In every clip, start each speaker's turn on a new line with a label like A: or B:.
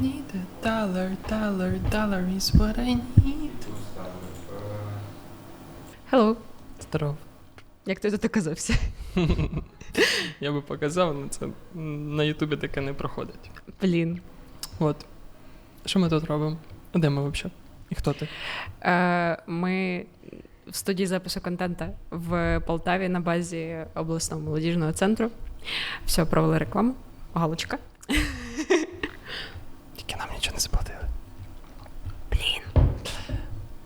A: Need a dollar, dollar, dollar is what I need.
B: Hello.
A: Здоров.
B: Як ти тут оказався?
A: Я би показав, але це на Ютубі таке не проходить.
B: Блін.
A: От. Що ми тут робимо? А Де ми взагалі? І хто ти?
B: Е, ми в студії запису контента в Полтаві на базі обласного молодіжного центру. Все, провели рекламу. Галочка.
A: Тільки нам нічого не заплатили.
B: Блін.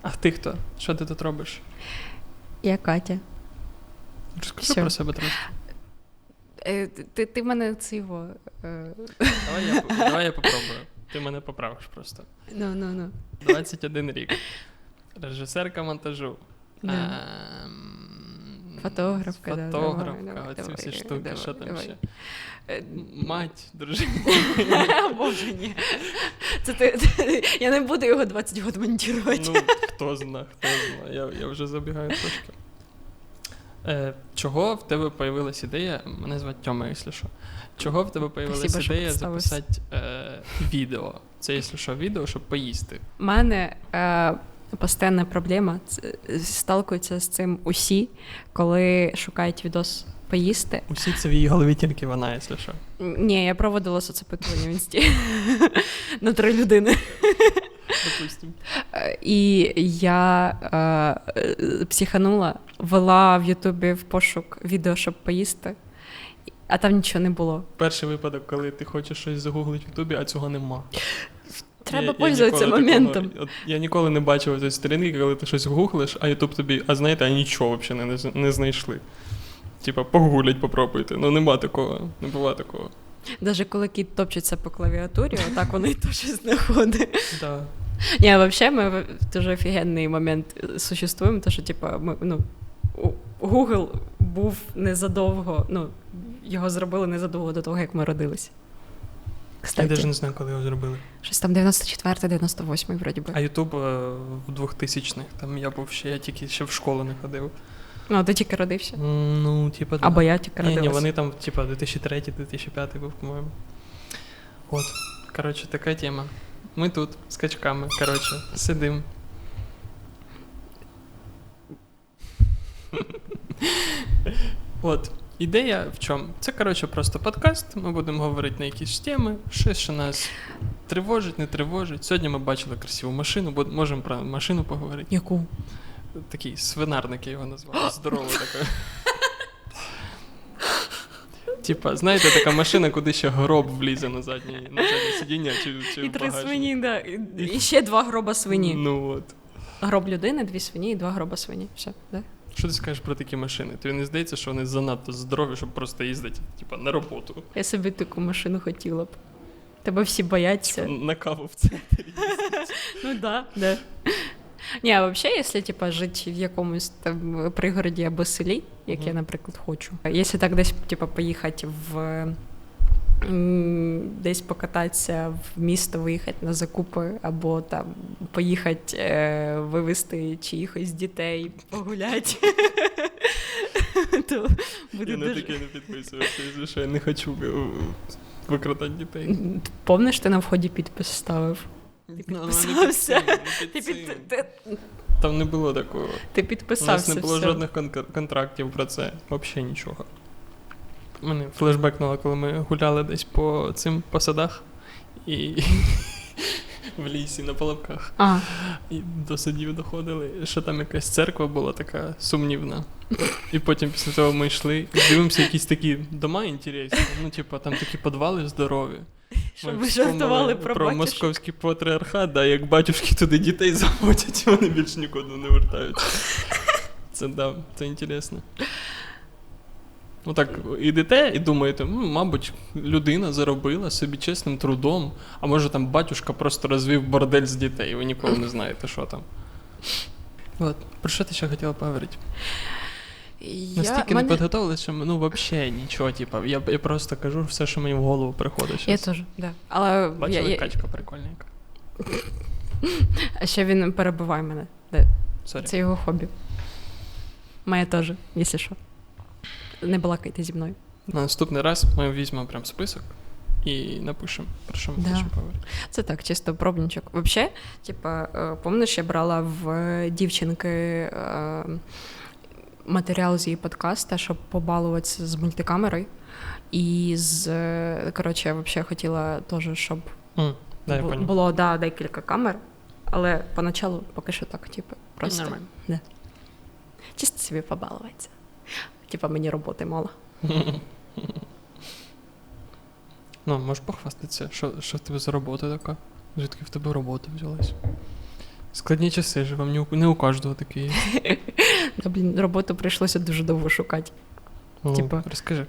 A: А ти хто? Що ти тут робиш?
B: Я Катя.
A: Розкажи
B: Всьо.
A: про себе трошки.
B: Е, ти, ти мене цього. Е,
A: Давай я, давай я попробую. Ти мене поправиш просто.
B: ну, ну, ну.
A: 21 рік. Режисерка монтажу.
B: Да.
A: Ем,
B: Фотографка, да,
A: Фотографка,
B: давай, давай,
A: оці всі
B: давай,
A: штуки,
B: давай,
A: що там
B: давай.
A: ще?
B: Е,
A: Мать, дружина.
B: Боже, ні. Це ти, я не буду його 20 років монтувати.
A: Ну, хто зна, хто зна. Я, я вже забігаю трошки. Е, чого в тебе появилась ідея? Мене звати Тьома, якщо що. Чого в тебе появилась
B: Спасибо, що
A: ідея
B: представився.
A: записати е, відео? Це, якщо що, відео, щоб поїсти.
B: У мене е, постійна проблема. Це- Сталкуються з цим усі, коли шукають відос поїсти.
A: Усі це в її голові тільки вона, якщо що.
B: Ні, я проводила соцопитування в інсті на три людини.
A: Допустим.
B: Е, І я е, психанула, вела в Ютубі в пошук відео, щоб поїсти, а там нічого не було.
A: Перший випадок, коли ти хочеш щось загуглити в Ютубі, а цього нема.
B: Треба
A: Я- я
B: пользуватися
A: ніколи
B: моментом.
A: такого- от я ніколи не бачив цієї сторінки, коли ти щось гуглиш, а Ютуб тобі, а знаєте, а нічого взагалі не, з- не знайшли. Типа, погулять, попробуйте. Ну нема такого, не буває такого.
B: Навіть коли кіт топчеться по клавіатурі, отак воно і то щось знаходить.
A: Да.
B: Ні, взагалі, ми в дуже офігенний момент е, существуємо, тому що, типа, ми, ну, Google був незадовго, ну, його зробили незадовго до того, як ми родилися.
A: Я навіть не знаю, коли його зробили.
B: щось там 94-98, вроді би.
A: А Ютуб е, в 2000-х, там я був ще, я тільки ще в школу не ходив.
B: Ну, ти тільки родився.
A: Ну, типа, да.
B: Або я тільки
A: Ні, ні, вони там, типа, 2003-2005 був, по-моєму. От. Коротше, така тема. Ми тут з качками, коротше, сидим. От. Ідея в чому? Це, коротше, просто подкаст. Ми будемо говорити на якісь теми, щось, що нас тривожить, не тривожить. Сьогодні ми бачили красиву машину, бо можемо про машину поговорити.
B: Яку?
A: Такий свинарник я його назвав. Здоровий такий. Типа, знаєте, така машина, куди ще гроб влізе на заднє, на заднє сидіння чи, чи
B: І
A: в
B: три
A: багажник.
B: свині, да. І, і ще два гроба свині.
A: Ну от.
B: Гроб людини, дві свині і два гроба свині. Все, да?
A: Що ти скажеш про такі машини? Тобі не здається, що вони занадто здорові, щоб просто їздити, типа, на роботу.
B: Я собі таку машину хотіла б. Тебе всі бояться.
A: На каву в центрі.
B: Ну да, да. Ні, а взагалі, якщо типа, жити в якомусь там пригороді або селі, як я, наприклад, хочу. Якщо так десь типа, поїхати в десь покататися в місто, виїхати на закупи, або там поїхати е, вивезти чиїхось дітей, погуляти. То буде
A: Я на
B: дуже...
A: таке не підписувався, я не хочу викрадати дітей.
B: Помниш, ти на вході підпис ставив?
A: Ну,
B: підписався. Ти,
A: Ти
B: під... ти,
A: Там не було такого.
B: ти
A: У
B: підписався.
A: нас не було
B: все.
A: жодних кон- контрактів про це. Взагалі нічого. Мене флешбекнуло, коли ми гуляли десь по цим по садах і в лісі на половках.
B: А,
A: І до садів доходили, що там якась церква була така сумнівна. І потім після того ми йшли дивимося якісь такі дома інтересні. Ну, типу, там такі підвали здорові.
B: Щоб
A: Ми
B: ви жартували про,
A: про московський патріархат, да, як батюшки туди дітей заводять, вони більш нікуди не вертаються. Це да, це інтересно. Ну так, ідете і думаєте, ну, мабуть, людина заробила собі чесним трудом, а може там батюшка просто розвів бордель з дітей, і ви ніколи не знаєте, що там. От, про що ти ще хотіла поговорити?
B: Я,
A: Настільки
B: мене...
A: не підготовилися, що ну взагалі нічого, типу, я, я просто кажу все, що мені в голову приходить.
B: Я теж, да. Але
A: Бачили,
B: я, я...
A: качка прикольненька.
B: А ще він перебиває мене. Да. Це його хобі. Моє теж, якщо що. Не балакайте зі мною.
A: На наступний раз ми візьмемо прям список і напишемо, про що ми
B: Да.
A: хочемо поговорити.
B: Це так, чисто пробничок. Взагалі, типа, е, помниш, я брала в дівчинки е, матеріал з її подкаста, щоб побалуватися з мультикамерою. І з коротше, я взагалі хотіла теж, щоб
A: М, да, я
B: бу- було да, декілька камер, але поначалу поки що так, типу, просто
A: Нормально.
B: Да. чисто собі побалуватися. Типа мені роботи мало.
A: Ну, можеш похвастатися, що, що в тебе за робота така? Звідки в тебе робота взялась? Складні часи живемо, не у, не у кожного такі є.
B: Да, блін, роботу прийшлося дуже довго шукати.
A: Ну,
B: Типа-
A: Розкажи,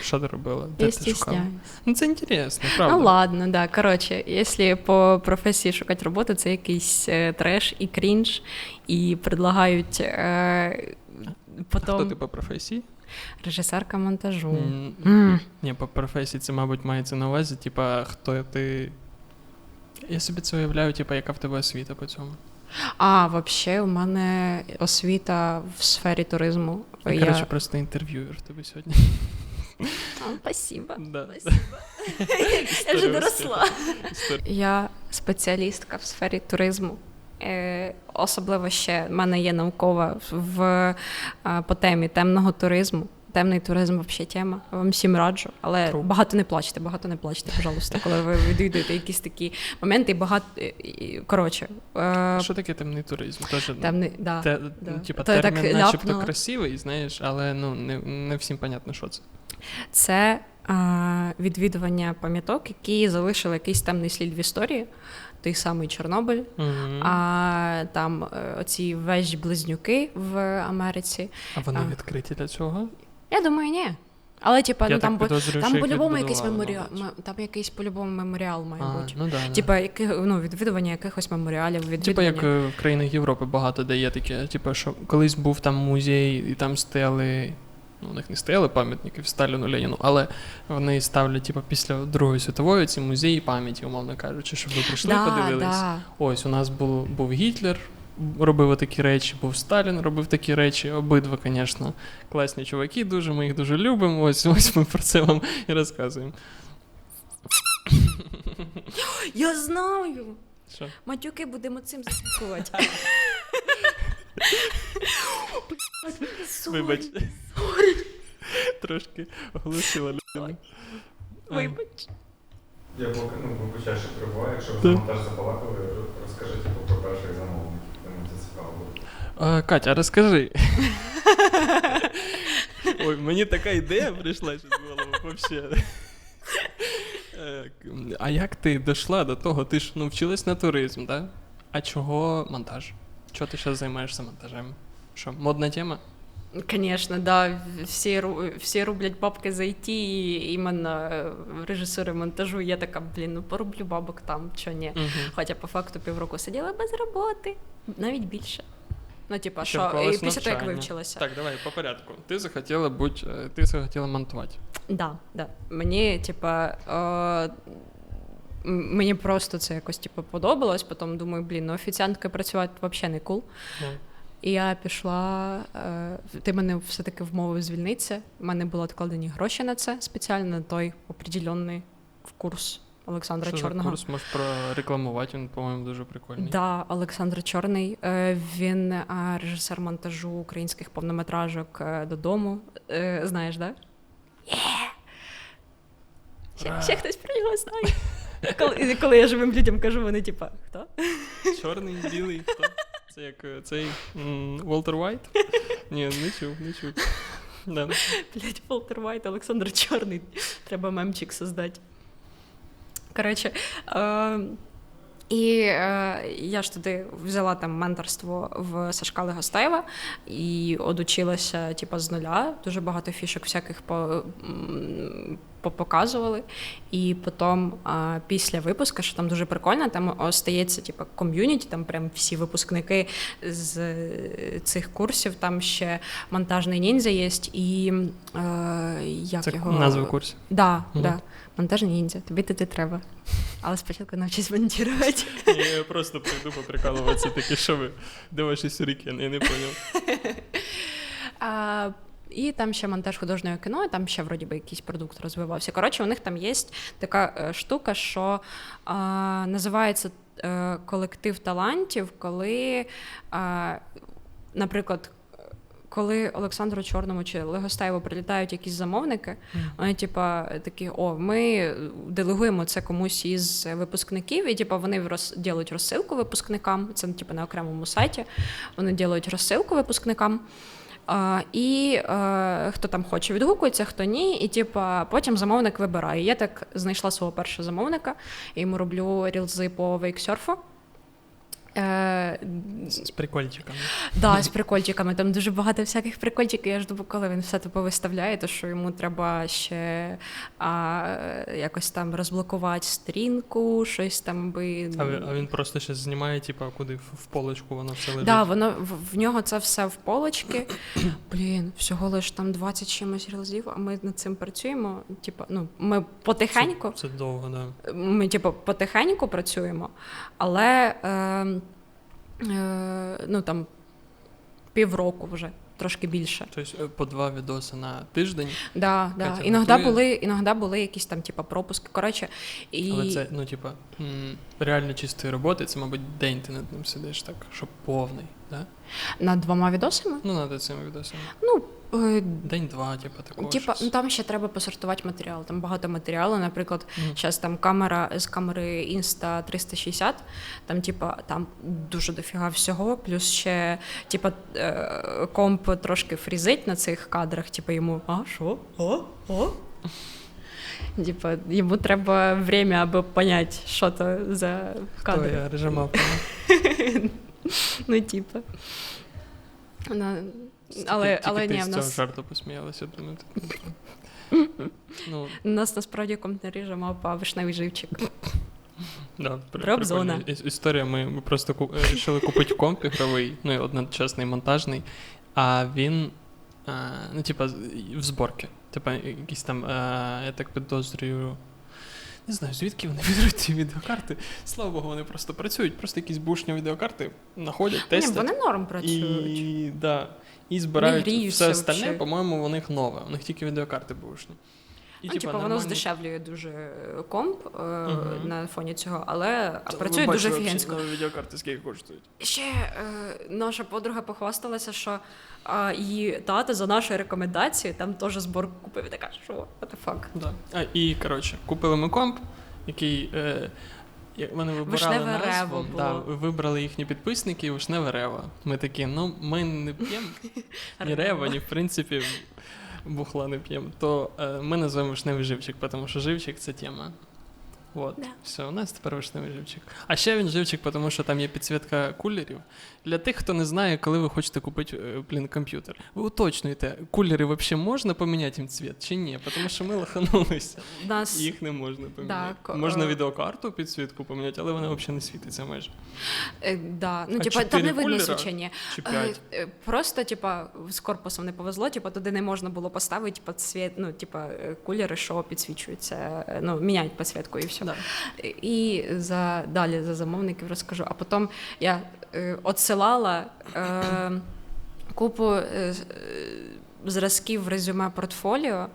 A: що ти робила? Де
B: Я
A: ти шукала? Ну, це інтересно, правда.
B: Ну ладно, да. Коротше, якщо по професії шукати роботу, це якийсь е, треш і крінж, і предлагають е,
A: Хто ти по професії?
B: режисерка монтажу.
A: М,
B: М.
A: Ні, по професії це, мабуть, мається на увазі, типа, хто ти. Я собі це уявляю, типа, яка в тебе освіта по цьому.
B: А, взагалі, у мене освіта в сфері туризму.
A: Я,
B: Я...
A: коротше, просто інтерв'юер в тебе сьогодні.
B: Спасибо.
A: Да.
B: Я вже доросла. Я спеціалістка в сфері туризму. Е, особливо ще в мене є наукова в, е, по темі темного туризму. Темний туризм взагалі тема. Вам всім раджу. Але
A: Тру.
B: багато не плачте, багато не плачте, пожалуйста, коли ви відвідуєте якісь такі моменти. Багато коротше, е,
A: Що таке темний туризм? Тоже,
B: темний, да.
A: те,
B: да.
A: ну, типа,
B: То я так
A: термін начебто
B: ляпнула.
A: красивий, знаєш, але ну, не, не всім понятно, що це.
B: Це відвідування пам'яток, які залишили якийсь темний слід в історії. Той самий Чорнобиль,
A: Мгм.
B: а там е, оці вежі близнюки в Америці.
A: А вони
B: а.
A: відкриті для цього?
B: Я думаю, ні. Але типа,
A: Я
B: ну там,
A: так
B: по-
A: підозрюю,
B: там
A: їх
B: по-любому якийсь
A: відбудували,
B: меморіал.
A: мабуть.
B: м- Там якийсь по-любому меморіал має
A: А,
B: бути.
A: ну да, да.
B: Типа, яке, ну, відвідування якихось меморіалів,
A: Типа
B: відвідування.
A: як е, в країнах Європи багато де є таке, типу, що колись був там музей, і там стели. Ну, у них не стояли пам'ятників Сталіну Леніну, але вони ставлять, типу, після Другої світової ці музеї пам'яті, умовно кажучи, щоб ви прийшли,
B: да,
A: подивились.
B: да.
A: Ось у нас був, був Гітлер, робив такі речі, був Сталін, робив такі речі. Обидва, звісно, класні чуваки, дуже ми їх дуже любимо. Ось ось ми про це вам і розказуємо.
B: Я знаю!
A: Що?
B: Матюки будемо цим заслуховувати.
A: Вибач. Трошки оголосила людину. А,
B: Вибач.
C: Я поки ну, вибачаю, що прибуваю, якщо ви монтаж забалакали, розкажіть типу, про перших це цікаво.
A: Катя, розкажи. Ой, мені така ідея прийшла ще в голову вообще. Е, А як ти дійшла до того? Ти ж ну, вчилась на туризм, так? Да? А чого монтаж? Чого ти зараз займаєшся монтажем? Що, модна тема?
B: Конечно, да. Всі, ру- всі рублять бабки за IT, і іменно е, режисери монтажу. Я така, блін, ну пороблю бабок там, чо ні.
A: Угу.
B: Хоча по факту півроку сиділа без роботи, навіть більше. Ну, типа, що і після того, як вивчилася.
A: Так, давай по порядку. Ти захотіла будь, е, ти захотіла монтувати.
B: Да, да. Мені, типа, е, мені просто це якось типу, подобалось. Потім думаю, блін, ну офіціанткою працювати взагалі не кул.
A: Ну,
B: І я пішла. Е, ти мене все-таки вмовив звільнитися. У мене були відкладені гроші на це спеціально на той определенний курс Олександра
A: що за
B: Чорного.
A: курс можеш прорекламувати, він, по-моєму, дуже прикольний.
B: Да, Олександр Чорний. Е, Він е, режисер монтажу українських повнометражок е, додому. Знаєш, да? Є! Ще, ще хтось про нього знає. Коли, коли я живим людям кажу, вони типа, хто?
A: Чорний, білий, хто? Це як цей Уолтер Вайт? Ні, не чув, не чув. Да.
B: Блять, Волтер Вайт, Олександр Чорний. Треба мемчик создати. Коротше. Е, і е, я ж туди взяла там менторство в Сашка Легостаєва і одучилася типу, з нуля. Дуже багато фішок всяких по, м, попоказували. І потім а, після випуску, що там дуже прикольно, там остається типу, ком'юніті, там прям всі випускники з цих курсів, там ще монтажний ніндзя є, і е, як
A: Це
B: його
A: назва курсу.
B: Да,
A: Мгм.
B: да. Монтажний ніндзя, тобі туди треба. Але спочатку навчись монтувати.
A: Я просто прийду поприкалуватися таке, що ви? Де ваші сюрікени? Я не поняв.
B: А, І там ще монтаж художнього кіно, і там ще вроді би якийсь продукт розвивався. Коротше, у них там є така е, штука, що е, називається е, колектив талантів, коли, е, наприклад, коли Олександру Чорному чи Легостаєву прилітають якісь замовники, вони, типа, такі: о, ми делегуємо це комусь із випускників, і типа вони роз, ділять розсилку випускникам. Це типа на окремому сайті. Вони ділять розсилку випускникам. А, і е, хто там хоче відгукується, хто ні. І типа потім замовник вибирає. Я так знайшла свого першого замовника, і йому роблю рілзи по вейксерфу. Е,
A: З, прикольчиками.
B: Да, з прикольчиками. Там дуже багато всяких прикольчиків. Я жду, коли він все типу виставляє, то що йому треба ще а, якось там розблокувати сторінку, щось там би.
A: А, а він просто ще знімає, типа, куди в, полочку воно все лежить.
B: Да, воно в, в нього це все в полочки. Блін, всього лиш там 20 чимось рілзів, а ми над цим працюємо. Типа, ну, ми потихеньку.
A: Це, це довго, да.
B: Ми, типу, потихеньку працюємо, але е, ну, там, півроку вже, трошки більше.
A: Тобто е, по два відоси на тиждень,
B: Да, да.
A: Катя
B: Іноді
A: готує?
B: були, іногда були якісь там, типу, пропуски. Коротше, і...
A: але це, ну, типа, реально чистої роботи, це, мабуть, день ти над ним сидиш так, щоб повний, да?
B: над двома відосами.
A: Ну, над цими відосами.
B: Ну, е,
A: День-два, типа, такого.
B: Типа, ну там ще треба посортувати матеріал. Там багато матеріалу. Наприклад, зараз там камера з камери Insta 360, там, типа, там дуже дофіга всього. Плюс ще, типа, е, комп трошки фрізить на цих кадрах. Типа йому, а що? О? О? Типа, йому треба время, аби поняти, що то за
A: я режимав?
B: Ну, типа. На-
A: Тільки-
B: Але,
A: тільки
B: але
A: ти
B: ні,
A: з
B: в
A: цього
B: нас
A: жарту посміялася. думаю, Ну,
B: У нас насправді не мав вишневий живчик.
A: Да,
B: Робзона.
A: Історія. Ми, ми просто е, вирішили купити комп ігровий, ну і одночасний монтажний, а він, а, ну, типа, в зборки. Типа, якісь там, а, я так підозрюю. Не знаю, звідки вони беруть ці відеокарти. Слава Богу, вони просто працюють, просто якісь бушні відеокарти знаходять,
B: Ні, вони норм працюють.
A: І, да, і збирають все остальне,
B: вообще.
A: по-моєму, у них нове. У них тільки відеокарти бушні. І,
B: ну, типу, воно
A: нормальні-
B: здешевлює дуже е, комп е,
A: Мгм.
B: на фоні цього, але
A: Та ви
B: працює дуже фігенсько.
A: Відеокарти скільки коштують?
B: Ще е, наша подруга похвасталася, що е, її тато за нашою рекомендацією там теж зборку купив. І така, що what the fuck?
A: Да. А, і коротше, купили ми комп, який. Е, як вони вибирали
B: Вишневе
A: назву,
B: Рево
A: да,
B: було.
A: вибрали їхні підписники і вишневе рево. Ми такі, ну ми не п'ємо ні рево, ні в принципі бухла не п'ємо. То е, ми називаємо вишневий живчик, тому що живчик це тема. От,
B: Да.
A: все, у нас тепер вишневий живчик. А ще він живчик, тому що там є підсвітка кулерів. Для тих, хто не знає, коли ви хочете купити е, блін, комп'ютер, ви уточнюєте, кулери взагалі можна поміняти їм цвіт чи ні? Тому що ми лоханулися.
B: Нас
A: Їх не можна поміняти.
B: Так,
A: можна
B: е,
A: відеокарту підсвітку поміняти, але вона взагалі не світиться майже.
B: е, да, ну,
A: А
B: типа, там не видно свічення. Просто, типа, з корпусом не повезло, типа, туди не можна було поставити типа, цвіт, ну, типа, кулери, що підсвічуються, ну, міняють підсвітку і все.
A: Да.
B: І за далі за замовників розкажу. А потім я е, е, купу е, е, зразків резюме портфоліо.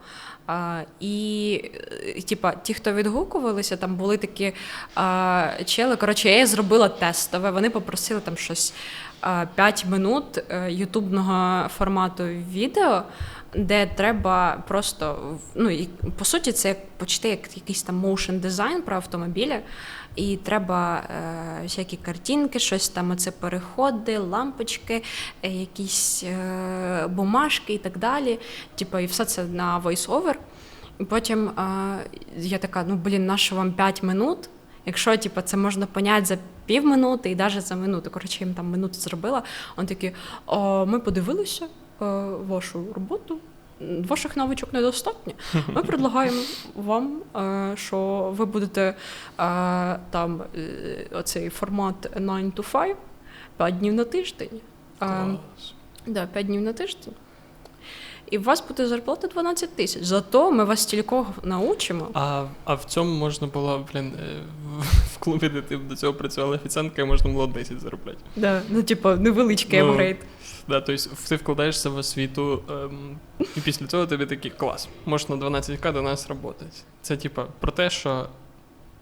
B: А, і, е, типа, ті, хто відгукувалися, там були такі а, чели. Коротше, я зробила тестове. Вони попросили там щось а, 5 минут ютубного формату відео, де треба просто ну, і, по суті, це як почти як якийсь там моушен дизайн про автомобілі. І треба е, всякі картинки, щось там оце переходи, лампочки, е, якісь е, бумажки і так далі. Типу, і все це на voice-over. І потім е, я така: ну блін, на що вам 5 минут? Якщо типу, це можна поняти за півминути і навіть за минуту. Коротше, їм там минуту зробила. Вони такі: О, ми подивилися вашу роботу. Ваших навичок недостатньо. Ми предлагаємо вам, е, що ви будете е, там е, оцей формат 9 to 5, 5 днів на тиждень. Е,
A: Клас.
B: Да, 5 днів на тиждень. І у вас буде зарплата 12 тисяч. Зато ми вас стількох научимо.
A: А, а в цьому можна було, блін, е, в- клубі, де ти до цього працювала офіціанткою, можна було 10 заробляти.
B: Да. Ну, типу, невеличкий
A: Ну,
B: апгрейд.
A: Да, тобто ти вкладаєшся в освіту, ем, і після цього тобі такий клас. Можеш на 12к до нас працювати. Це типа про те, що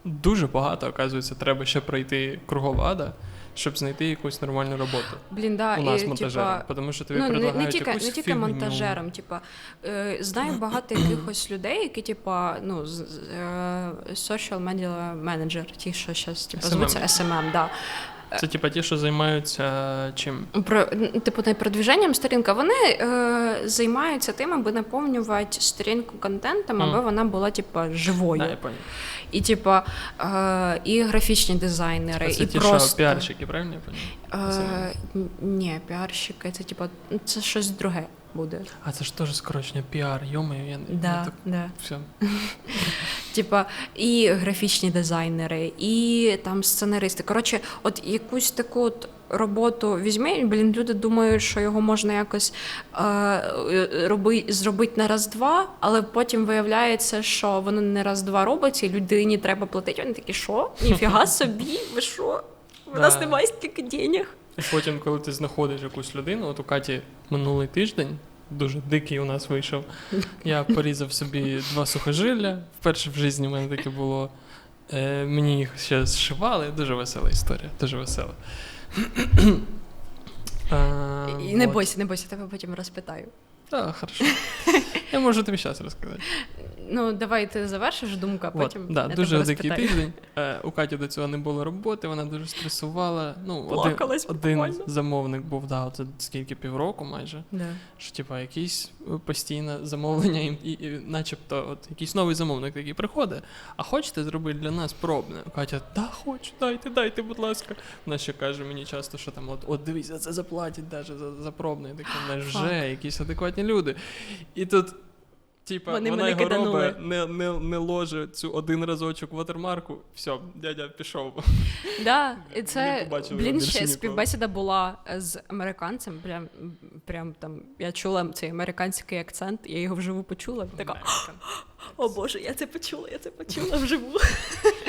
A: дуже багато, оказується, треба ще пройти кругова ада, щоб знайти якусь нормальну роботу.
B: Блін, да,
A: У нас
B: і,
A: монтажером.
B: типа,
A: Тому що тобі
B: Ну, не,
A: предлагають
B: не тільки,
A: якусь
B: не тільки
A: фігню.
B: монтажером. Типа, е, знаю багато якихось людей, які, типа, ну, з- е, social media manager, ті, що зараз типа, звуться SMM, да.
A: Це типа ті, що займаються чим?
B: Про типу не продвіженням сторінка. Вони е, займаються тим, аби наповнювати сторінку контентом, аби
A: mm.
B: вона була типа живою.
A: Да, я.
B: І типа е, і графічні дизайнери,
A: це
B: і
A: ті,
B: просто
A: що піарщики, правильно я поняв?
B: Е, ні, піарщики, це типа це щось друге буде.
A: А це ж теж скорочення піар, йомаю, я не
B: Да,
A: так,
B: да.
A: все.
B: Типа, і графічні дизайнери, і там сценаристи. Коротше, от якусь таку от роботу візьми, блін, люди думають, що його можна якось е, роби, зробити на раз-два, але потім виявляється, що воно не раз-два робиться, і людині треба платити. Вони такі, що? Ніфіга собі, ви що? У нас немає стільки денег.
A: І потім, коли ти знаходиш якусь людину, от у Каті минулий тиждень, дуже дикий у нас вийшов. Я порізав собі два сухожилля. Вперше в житті в мене таке було. Е, мені їх ще зшивали. Дуже весела історія, дуже весела. А,
B: І не
A: от.
B: бойся, не бойся, тебе потім розпитаю.
A: Так, хорошо. Я можу тобі зараз розказати.
B: Ну, давай ти завершиш думку, а
A: От,
B: потім.
A: да,
B: я
A: дуже
B: тебе
A: дикий тиждень. Е, у Каті до цього не було роботи, вона дуже стресувала. Ну, один,
B: Плакалась
A: один
B: буквально.
A: замовник був, да, це скільки півроку майже.
B: Да.
A: Що, типа, якісь е, постійне замовлення, і, і, і начебто, от якийсь новий замовник такий приходить, а хочете зробити для нас пробне? Катя, да, хочу, дайте, дайте, будь ласка. Вона ще каже мені часто, що там, от, от дивись, за це заплатять даже за, за пробне. Я такий, «Ну, вже, якісь адекватні люди. І тут. Типа,
B: Вони
A: вона
B: мене
A: його
B: киданули.
A: робить, не, не, не ложе цю один разочок ватермарку, все, дядя пішов.
B: Да, і це
A: побачили
B: блін
A: більше
B: ще
A: ніколи.
B: співбесіда була з американцем. Прям прям там я чула цей американський акцент, я його вживу почула. Така о Боже, я це почула, я це почула вживу.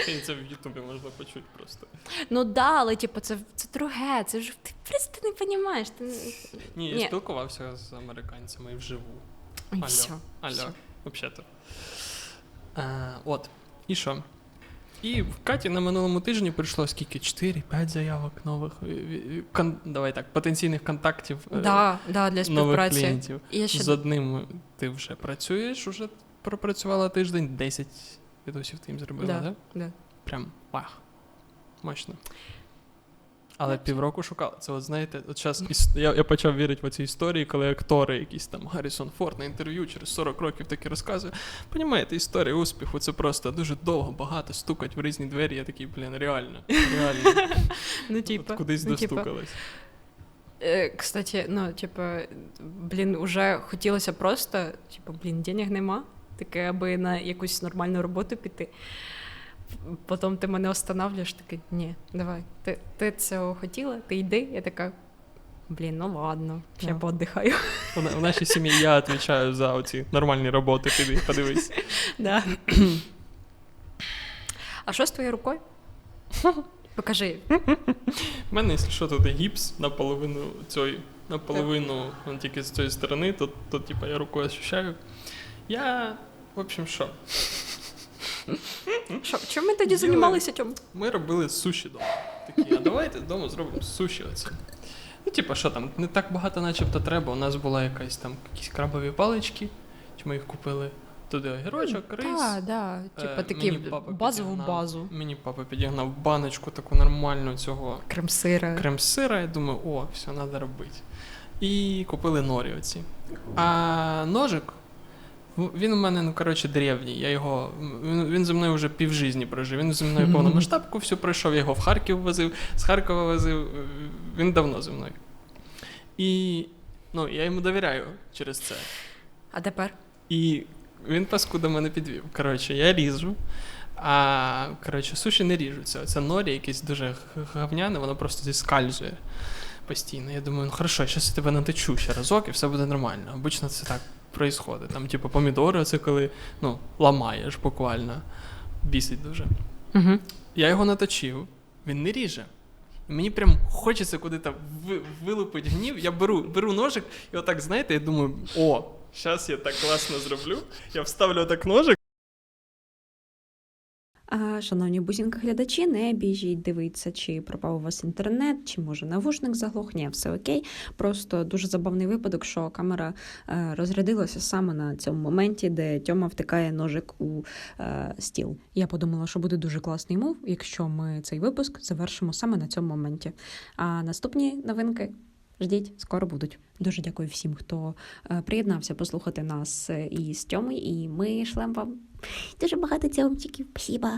A: І це в Ютубі можна почути просто.
B: Ну да, але типу, це це друге. Це ж ти просто не розумієш. Ти...
A: Ні, я
B: Ні.
A: спілкувався з американцями вживу.
B: Ой,
A: Алло.
B: все.
A: Алло,
B: Всё.
A: взагалі-то. Е, от. І що? І в Каті на минулому тижні прийшло скільки? 4-5 заявок нових. е, е, Кон... Давай так, потенційних контактів е,
B: Да, да, для
A: нових
B: співпраці.
A: клієнтів.
B: Я ще
A: З одним ти вже працюєш, вже пропрацювала тиждень, 10 відосів ти їм зробила,
B: Да.
A: да?
B: Да.
A: Прям вах. Мощно. Але півроку шукала. Це, от знаєте, от час я, я почав вірити в ці історії, коли актори, якісь там Гаррісон Форд на інтерв'ю через 40 років такі розказує. Понімаєте, історія успіху це просто дуже довго, багато стукать в різні двері. Я такий, блін, реально. Реально.
B: Ну,
A: От
B: типа,
A: кудись
B: ну, типа,
A: достукались.
B: Е, Кстати, ну, типа, блін, уже хотілося просто, типа, блін, денег нема. Таке, аби на якусь нормальну роботу піти. Потім ти мене останавливаєш, такий, ні, давай. Ти, ти цього хотіла, ти йди. Я така, блін, ну ладно, ще пооддихаю.
A: В, на- в нашій сім'ї я відповідаю за оці нормальні роботи. Піди, подивись.
B: Да. А що з твоєю рукою? Покажи.
A: У мене, якщо що, тут гіпс наполовину цієї, наполовину он тільки з цієї сторони, то, то типа я рукою ощущаю. Я, в общем, що?
B: Що, чим ми тоді займалися чому?
A: Ми робили суші вдома. Такі, а давайте вдома зробимо суші оце. Ну, типа, що там, не так багато начебто треба. У нас була якась там якісь крабові палички, чи ми їх купили. Туди огірочок, рис.
B: Так, да,
A: Е,
B: типа такі базову
A: підігнав-
B: базу.
A: Мені папа підігнав баночку таку нормальну цього
B: Крем-сира.
A: крем-сира, я думаю, о, все, треба робити. І купили норі оці. А ножик, він у мене, ну, коротше, древній. Я його, він, він зі мною вже півжизні прожив. Він зі мною повномасштабку всю пройшов, я його в Харків возив, з Харкова возив. Він давно зі мною. І ну, я йому довіряю через це.
B: А тепер?
A: І він паскуда мене підвів. Коротше, я ріжу. А коротше, суші не ріжуться. Це норі якесь дуже г- говняне, воно просто зіскальзує постійно. Я думаю, ну хорошо, зараз я тебе натечу ще разок і все буде нормально. Обично це так происходить. Там, типу, помідори, це коли ну, ламаєш буквально. Бісить дуже.
D: Угу.
A: Я його наточив, він не ріже. І мені прям хочеться куди-то ви- вилупити гнів. Я беру, беру ножик і отак, знаєте, я думаю, о, зараз я так класно зроблю. Я вставлю отак ножик.
B: Шановні бусінки глядачі, не біжіть дивитися, чи пропав у вас інтернет, чи може навушник заглох. Ні, все окей. Просто дуже забавний випадок, що камера е, розрядилася саме на цьому моменті, де Тьома втикає ножик у е, стіл. Я подумала, що буде дуже класний мув, якщо ми цей випуск завершимо саме на цьому моменті. А наступні новинки. Ждіть, скоро будуть. Дуже дякую всім, хто е, приєднався послухати нас е, із цьому. і ми шлем вам дуже багато цьомчиків. Спасибо.